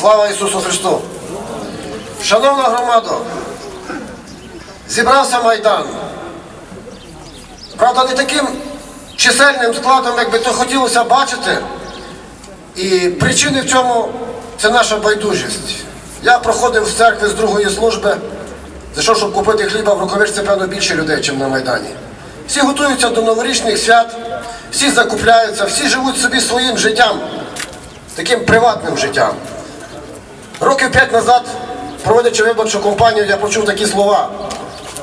Слава Ісусу Христу! Шановна громада, зібрався Майдан. Правда, не таким чисельним складом, як би то хотілося бачити. І причини в цьому це наша байдужість. Я проходив з церкви з другої служби, зайшов, щоб купити хліба в рукавичці, певно, більше людей, ніж на Майдані. Всі готуються до новорічних свят, всі закупляються, всі живуть собі своїм життям, таким приватним життям. Років п'ять назад, проводячи виборчу кампанію, я почув такі слова.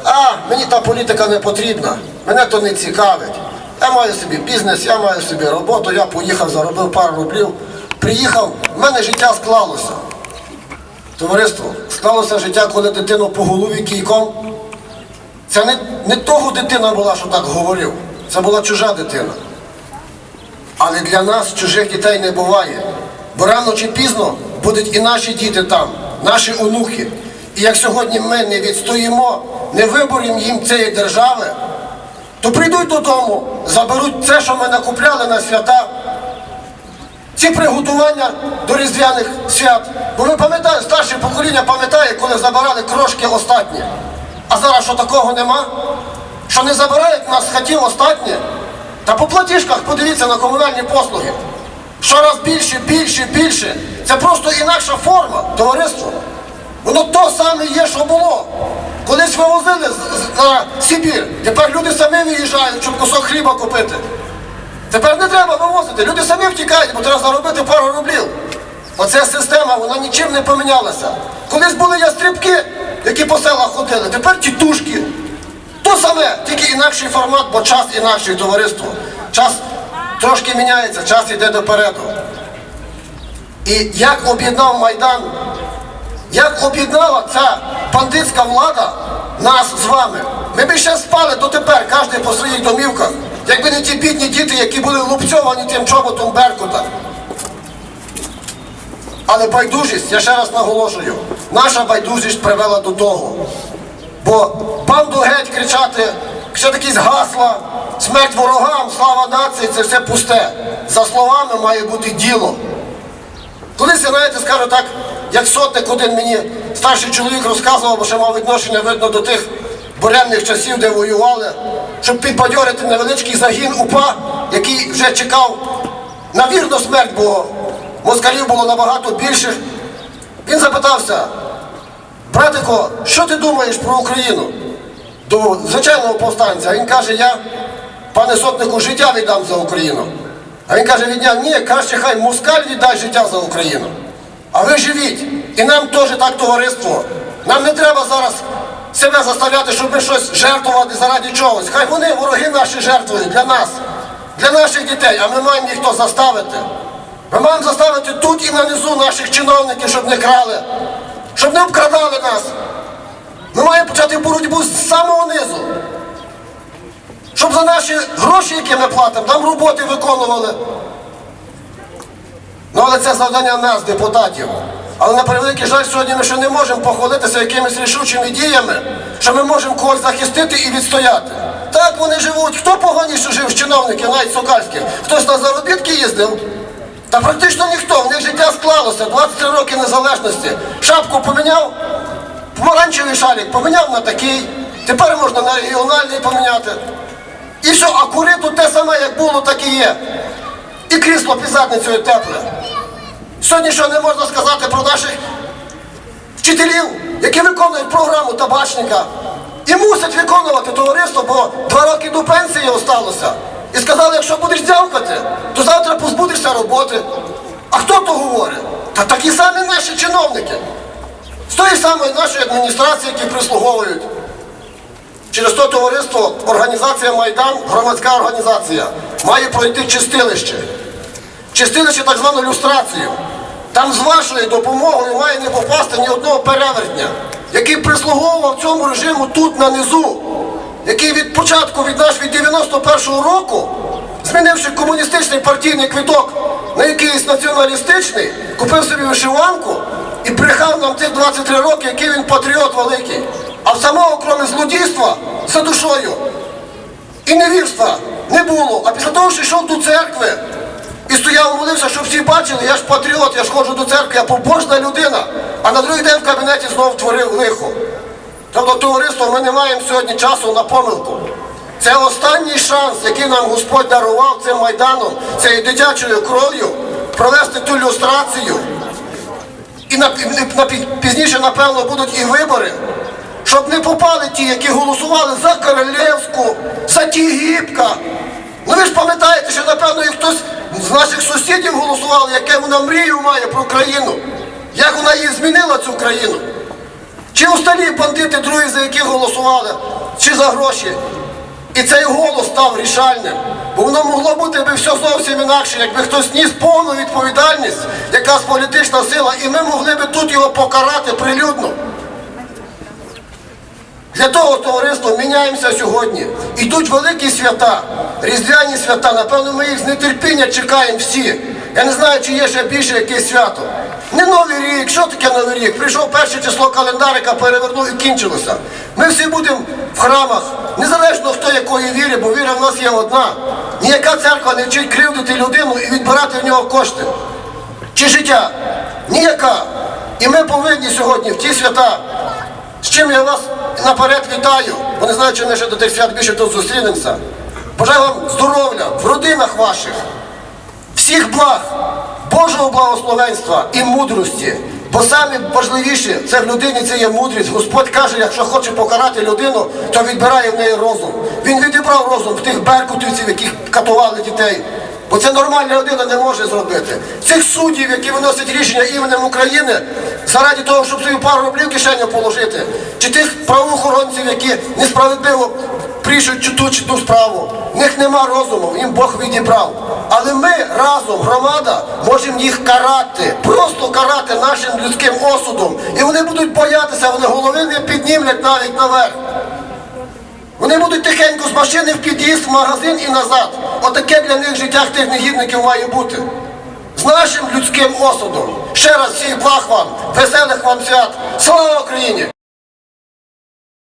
А, мені та політика не потрібна, мене то не цікавить. Я маю собі бізнес, я маю собі роботу, я поїхав, заробив пару рублів. Приїхав, в мене життя склалося. Товариство, склалося життя, коли дитину по голові кійком. Це не, не того дитина була, що так говорив. Це була чужа дитина. Але для нас чужих дітей не буває. Бо рано чи пізно будуть і наші діти там, наші онуки. І як сьогодні ми не відстоїмо, не виборемо їм цієї держави, то прийдуть додому, заберуть це, що ми накупляли на свята, ці приготування до різдвяних свят. Бо ви пам'ятаєте, старше покоління пам'ятає, коли забирали крошки останні. А зараз що такого нема? Що не забирають нас хатів останнє? Та по платіжках подивіться на комунальні послуги. Щораз більше, більше, більше. Це просто інакша форма, товариство. Воно то саме є, що було. Колись вивозили на Сибір. Тепер люди самі виїжджають, щоб кусок хліба купити. Тепер не треба вивозити. Люди самі втікають, бо треба заробити пару рублів. Оця система, вона нічим не помінялася. Колись були ястрібки, які по селах ходили, тепер тітушки. То саме, тільки інакший формат, бо час інакший товариство. Час трошки міняється, час йде допереду. І як об'єднав Майдан, як об'єднала ця бандитська влада нас з вами. Ми б ще спали дотепер, кожен по своїх домівках, якби не ті бідні діти, які були лупцьовані тим чоботом Беркута. Але байдужість, я ще раз наголошую, наша байдужість привела до того. Бо банду геть кричати, ще якісь гасла, смерть ворогам, слава нації це все пусте. За словами має бути діло. Колись, знаєте, скажу так, як сотник один мені старший чоловік розказував, бо ще мав відношення видно до тих бурянних часів, де воювали, щоб підбадьорити невеличкий загін УПА, який вже чекав на вірну смерть, бо москалів було набагато більше. Він запитався, братико, що ти думаєш про Україну? До звичайного повстанця. Він каже, я, пане сотнику, життя віддам за Україну. А він каже, відня, ні, краще хай москаль віддасть життя за Україну. А ви живіть. І нам теж так товариство. Нам не треба зараз себе заставляти, щоб ми щось жертвувати заради чогось. Хай вони, вороги наші, жертвують для нас, для наших дітей, а ми маємо їх то заставити. Ми маємо заставити тут і нанизу наших чиновників, щоб не крали, щоб не обкрадали нас. Ми маємо почати боротьбу з самого низу. Щоб за наші гроші, які ми платимо, там роботи виконували. Ну, але це завдання нас, депутатів. Але на превеликий жаль, сьогодні ми ще не можемо похвалитися якимись рішучими діями, що ми можемо когось захистити і відстояти. Так вони живуть. Хто поганіше жив з чиновників, навіть сокальських? Хтось на заробітки їздив? Та практично ніхто. В них життя склалося. 23 роки незалежності. Шапку поміняв, помаранчевий шарик поміняв на такий. Тепер можна на регіональний поміняти. І все, а кури тут те саме, як було, так і є. І крісло під задницею тепле. Сьогодні що не можна сказати про наших вчителів, які виконують програму табачника. І мусять виконувати товариство, бо два роки до пенсії осталося. І сказали, якщо будеш дзявкати, то завтра позбудешся роботи. А хто то говорить? Та такі самі наші чиновники. З тої самої нашої адміністрації, які прислуговують. Через то товариство, організація Майдан, громадська організація, має пройти чистилище. Чистилище так звану люстрацію. Там з вашою допомогою має не попасти ні одного перевертня, який прислуговував цьому режиму тут на низу, який від початку, від наш від 91-го року, змінивши комуністичний партійний квиток на якийсь націоналістичний, купив собі вишиванку і брехав нам тих 23 роки, який він патріот великий. Самого, крім злодійства, за душою і невірства не було. А після того, що йшов до церкви і стояв, молився. щоб всі бачили, я ж патріот, я ж ходжу до церкви, я побожна людина, а на другий день в кабінеті знову творив лихо. Тобто, товариство, ми не маємо сьогодні часу на помилку. Це останній шанс, який нам Господь дарував цим майданом, цією дитячою кров'ю, провести ту люстрацію. І на, пізніше, напевно, будуть і вибори, щоб не попали ті, які голосували за Королевську, за Тігіпка. Ну ви ж пам'ятаєте, що напевно і хтось з наших сусідів голосував, яке вона мрію має про країну, як вона її змінила цю країну. Чи остальні бандити другі, за які голосували, чи за гроші. І цей голос став рішальним. Бо воно могло бути би все зовсім інакше, якби хтось ніс повну відповідальність, якась політична сила, і ми могли би тут його покарати прилюдно. Для того товариство міняємося сьогодні. Ідуть великі свята, різдвяні свята. Напевно, ми їх з нетерпіння чекаємо всі. Я не знаю, чи є ще більше якесь свято. Не новий рік, що таке новий рік? Прийшов перше число календарика, перевернув і кінчилося. Ми всі будемо в храмах, незалежно хто якої віри, бо віра в нас є одна. Ніяка церква не вчить кривдити людину і відбирати в нього кошти. Чи життя? Ніяка. І ми повинні сьогодні в ті свята з чим я вас наперед вітаю, бо не знаю, чи ми ще до тих свят більше тут зустрінемося. Бажаю вам здоров'я в родинах ваших, всіх благ, Божого благословенства і мудрості. Бо саме важливіше це в людині це є мудрість. Господь каже, якщо хоче покарати людину, то відбирає в неї розум. Він відібрав розум в тих беркутівців, яких катували дітей. Бо це нормальна людина не може зробити. Цих суддів, які виносять рішення іменем України, заради того, щоб свою пару рублів в кишеню положити, чи тих правоохоронців, які несправедливо прийшуть ту чи ту справу. В них нема розуму, їм Бог відібрав. Але ми разом, громада, можемо їх карати, просто карати нашим людським осудом. І вони будуть боятися, вони голови не піднімлять навіть наверх. Вони будуть тихенько з машини в під'їзд, в магазин і назад. Отаке для них життя тих негідників має бути. З нашим людським осудом. Ще раз всіх благ вам, веселих вам свят. Слава Україні!